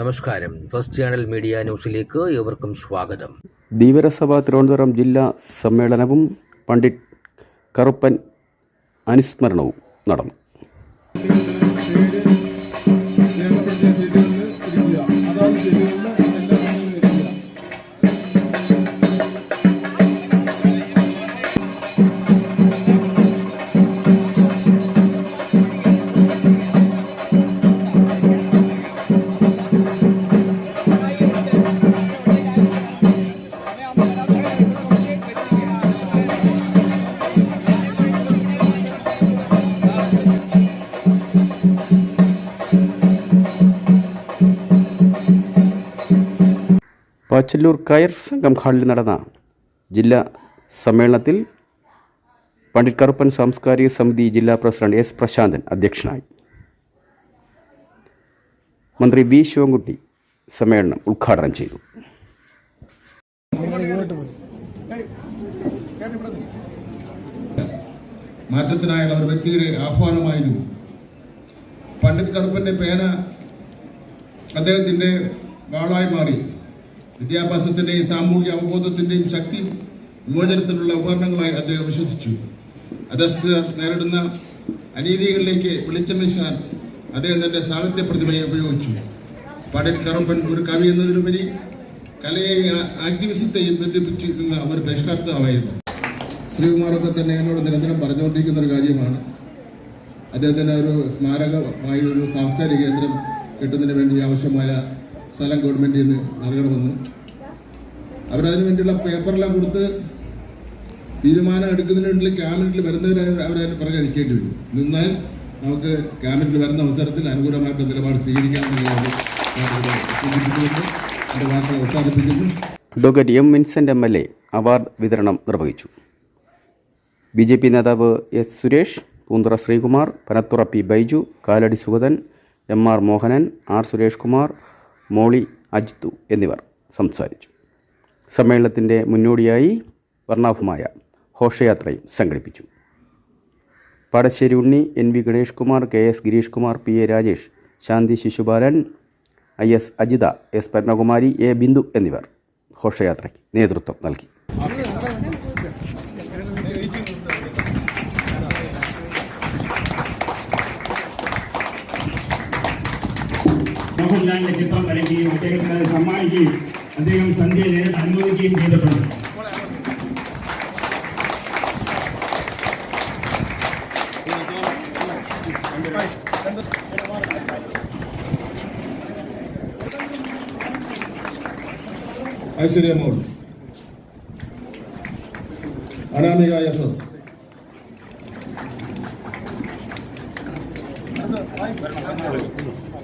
നമസ്കാരം. First channel media ന്യൂസിലേക്ക് ഏവർക്കും സ്വാഗതം. ധീവരസഭ തിരുവനന്തപുരം ജില്ലാ സമ്മേളനവും പണ്ഡിറ്റ് കറുപ്പൻ അനുസ്മരണവും നടന്നു. പാച്ചല്ലൂർ കയർ സംഘം ഹാളിൽ നടന്ന ജില്ലാ സമ്മേളനത്തിൽ പണ്ഡിറ്റ് കറുപ്പൻ സാംസ്കാരിക സമിതി ജില്ലാ പ്രസിഡന്റ് എസ് പ്രശാന്തൻ അധ്യക്ഷനായി. മന്ത്രി വി ശിവൻകുട്ടി സമ്മേളനം ഉദ്ഘാടനം ചെയ്തു. മാറ്റത്തിനായുള്ള ഒരു വ്യക്തിയുടെ ആഹ്വാനമായിരുന്നു. പണ്ഡിറ്റ് കറുപ്പന്റെ പേന അദ്ദേഹത്തിന്റെ വാളായി മാറി. വിദ്യാഭ്യാസത്തിന്റെയും സാമൂഹിക അവബോധത്തിന്റെയും ശക്തി വിമോചനത്തിനുള്ള ഉപകരണങ്ങളായി അദ്ദേഹം വിശ്വസിച്ചു. അധസ്ഥ നേരിടുന്ന അനീതികളിലേക്ക് വെളിച്ചം അദ്ദേഹം തന്റെ സാഹിത്യ പ്രതിഭയെ ഉപയോഗിച്ചു. പടൻ കറുപ്പൻ ഒരു കവി എന്നതിലുപരി കലയെയും ആക്ടിവിസത്തെയും ബന്ധിപ്പിച്ചിരുന്ന ഒരു പരിഷ്കർത്താവായിരുന്നു. ശ്രീകുമാറൊക്കെ തന്നെ എന്നോട് നിരന്തരം പറഞ്ഞുകൊണ്ടിരിക്കുന്ന ഒരു കാര്യമാണ്. അദ്ദേഹത്തിന് ഒരു സ്മാരകമായി ഒരു സാംസ്കാരിക കേന്ദ്രം കിട്ടുന്നതിന് വേണ്ടി ആവശ്യമായ സ്ഥലം ഗവൺമെന്റിൽ നിന്ന് നൽകണമെന്ന് അവരതിനു വേണ്ടിയുള്ള പേപ്പറെല്ലാം കൊടുത്ത് തീരുമാനം എടുക്കുന്നതിന് വേണ്ടി ക്യാബിനറ്റിൽ വരുന്നവരെ അവരതിന് പുറകെ നിൽക്കേണ്ടി വരും. നിന്നാൽ നമുക്ക് ക്യാബിനറ്റിൽ വരുന്ന അവസരത്തിൽ അനുകൂലമായിട്ട് നിലപാട് സ്വീകരിക്കാമെന്നുള്ളത് സൂചിപ്പിച്ചുകൊണ്ട് അവസാനിപ്പിക്കുന്നു. Advocate M Vincent M L A award വിതരണം നിർവഹിച്ചു. ബി ജെ പി നേതാവ് S Suresh Poonthura Sreekumar Panathura P Baiju Kalady Sugathan M R Mohanan R Suresh Kumar Molly Ajith എന്നിവർ സംസാരിച്ചു. സമ്മേളനത്തിന്റെ മുന്നോടിയായി വർണാഭമായ ഘോഷയാത്രയും സംഘടിപ്പിച്ചു. Padassery Unni N V Ganesh Kumar K S Girish Kumar P A Rajesh Shanthi Shishubalan I S Ajitha S Padmakumari A Bindu എന്നിവർ ഘോഷയാത്രയ്ക്ക് നേതൃത്വം നൽകി. മോഹൻലാലിന്റെ ചിത്രം വരയ്ക്കുകയും അദ്ദേഹത്തിന് അത് സമ്മാനിക്കുകയും അദ്ദേഹം സന്ധ്യ നേരിട്ട് അനുമോദിക്കുകയും ചെയ്തിട്ടുണ്ട് ഐശ്വര്യ മോൾ അനാമിക എസ് എസ്